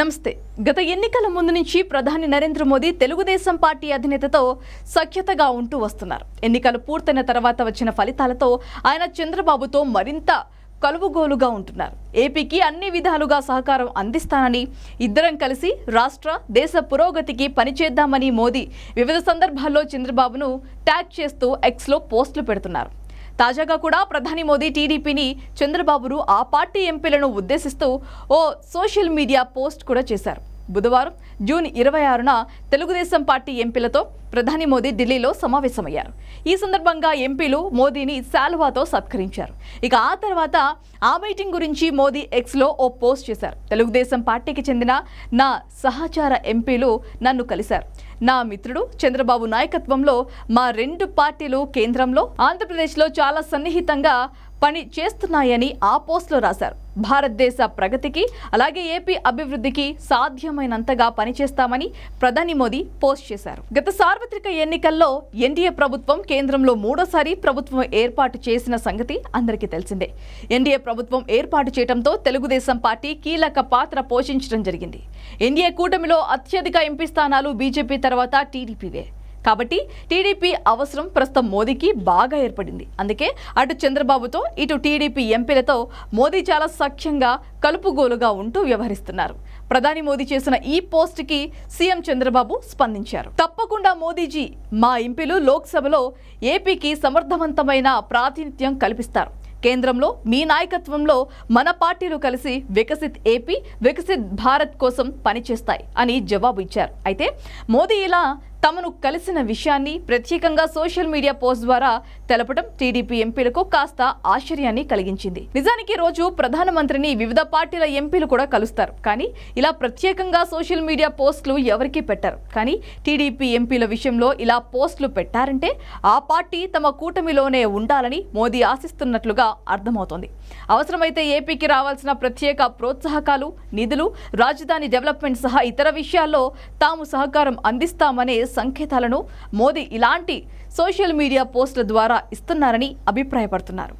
నమస్తే. గత ఎన్నికల ముందు నుంచి ప్రధాని నరేంద్ర మోదీ తెలుగుదేశం పార్టీ అధినేతతో సఖ్యతగా ఉంటూ వస్తున్నారు. ఎన్నికలు పూర్తయిన తర్వాత వచ్చిన ఫలితాలతో ఆయన చంద్రబాబుతో మరింత కలువుగోలుగా ఉంటున్నారు. ఏపీకి అన్ని విధాలుగా సహకారం అందిస్తానని ఇద్దరం కలిసి రాష్ట్ర దేశ పురోగతికి పనిచేద్దామని మోదీ వివిధ సందర్భాల్లో చంద్రబాబును ట్యాగ్ చేస్తూ ఎక్స్లో పోస్టులు పెడుతున్నారు. తాజాగా కూడా ప్రధాని మోదీ టీడీపీని చంద్రబాబును ఆ పార్టీ ఎంపీలను ఉద్దేశిస్తూ ఓ సోషల్ మీడియా పోస్ట్ కూడా చేశారు. బుధవారం జూన్ ఇరవై ఆరున తెలుగుదేశం పార్టీ ఎంపీలతో ప్రధాని మోదీ ఢిల్లీలో సమావేశమయ్యారు. ఈ సందర్భంగా ఎంపీలు మోదీని శాల్వాతో సత్కరించారు. ఇక ఆ తర్వాత ఆ మీటింగ్ గురించి మోదీ ఎక్స్లో ఓ పోస్ట్ చేశారు. తెలుగుదేశం పార్టీకి చెందిన నా సహచార ఎంపీలు నన్ను కలిశారు. నా మిత్రుడు చంద్రబాబు నాయకత్వంలో మా రెండు పార్టీలు కేంద్రంలో ఆంధ్రప్రదేశ్లో చాలా సన్నిహితంగా పని చేస్తున్నాయని ఆ పోస్టులో రాశారు. భారతదేశ ప్రగతికి అలాగే ఏపీ అభివృద్ధికి సాధ్యమైనంతగా పనిచేస్తామని ప్రధాని మోదీ పోస్ట్ చేశారు. గత సార్వత్రిక ఎన్నికల్లో ఎన్డీఏ ప్రభుత్వం కేంద్రంలో మూడోసారి ప్రభుత్వం ఏర్పాటు చేసిన సంగతి అందరికీ తెలిసిందే. ఎన్డీఏ ప్రభుత్వం ఏర్పాటు చేయడంతో తెలుగుదేశం పార్టీ కీలక పాత్ర పోషించడం జరిగింది. ఎన్డీఏ కూటమిలో అత్యధిక ఎంపీ స్థానాలు బీజేపీ తర్వాత టీడీపీవే. కాబట్టి టీడీపీ అవసరం ప్రస్తుతం మోదీకి బాగా ఏర్పడింది. అందుకే అటు చంద్రబాబుతో ఇటు టీడీపీ ఎంపీలతో మోదీ చాలా సఖ్యంగా కలుపుగోలుగా ఉంటూ వ్యవహరిస్తున్నారు. ప్రధాని మోదీ చేసిన ఈ పోస్ట్కి సీఎం చంద్రబాబు స్పందించారు. తప్పకుండా మోదీజీ మా ఎంపీలు లోక్సభలో ఏపీకి సమర్థవంతమైన ప్రాతినిధ్యం కల్పిస్తారు. కేంద్రంలో మీ నాయకత్వంలో మన పార్టీలు కలిసి వికసిత్ ఏపీ వికసిత్ భారత్ కోసం పనిచేస్తాయి అని జవాబు ఇచ్చారు. అయితే మోదీ ఇలా తమను కలిసిన విషయాన్ని ప్రత్యేకంగా సోషల్ మీడియా పోస్ట్ ద్వారా తెలపడం టీడీపీ ఎంపీలకు కాస్త ఆశ్చర్యాన్ని కలిగించింది. నిజానికి రోజు ప్రధానమంత్రిని వివిధ పార్టీల ఎంపీలు కూడా కలుస్తారు. కానీ ఇలా ప్రత్యేకంగా సోషల్ మీడియా పోస్టులు ఎవరికీ పెట్టారు. కానీ టీడీపీ ఎంపీల విషయంలో ఇలా పోస్టులు పెట్టారంటే ఆ పార్టీ తమ కూటమిలోనే ఉండాలని మోదీ ఆశిస్తున్నట్లుగా అర్థమవుతోంది. అవసరమైతే ఏపీకి రావాల్సిన ప్రత్యేక ప్రోత్సాహకాలు నిధులు రాజధాని డెవలప్మెంట్ సహా ఇతర విషయాల్లో తాము సహకారం అందిస్తామనే సంకేతాలను మోదీ ఇలాంటి సోషల్ మీడియా పోస్టుల ద్వారా ఇస్తున్నారని అభిప్రాయపడుతున్నారు.